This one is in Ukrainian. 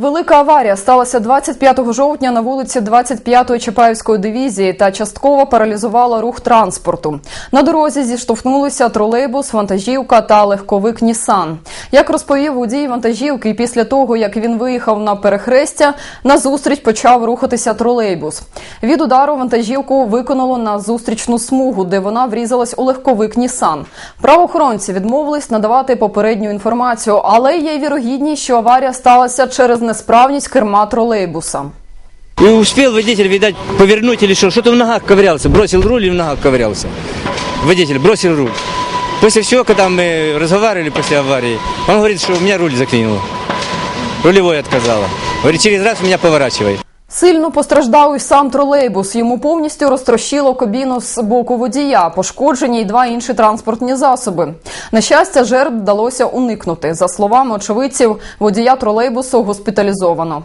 Велика аварія сталася 25 жовтня на вулиці 25-ї Чапаївської дивізії та частково паралізувала рух транспорту. На дорозі зіштовхнулися тролейбус, вантажівка та легковик Нісан. Як розповів водій вантажівки, після того як він виїхав на перехрестя, назустріч почав рухатися тролейбус. Від удару вантажівку виконало на зустрічну смугу, де вона врізалась у легковик Нісан. Правоохоронці відмовились надавати попередню інформацію, але є вірогідність, що аварія сталася через несправність керма тролейбуса. И успел водитель, видать, повернуть или что, что-то в ногах ковырялся, бросил руль и в ногах ковырялся. Водитель бросил руль. После всего, когда мы разговаривали после аварии, он говорит, что у меня руль заклинило. Рулевой отказала. Говорит, через раз меня поворачивай. Сильно постраждав і сам тролейбус. Йому повністю розтрощило кабіну з боку водія, пошкоджені й два інші транспортні засоби. На щастя, жертв вдалося уникнути. За словами очевидців, водія тролейбусу госпіталізовано.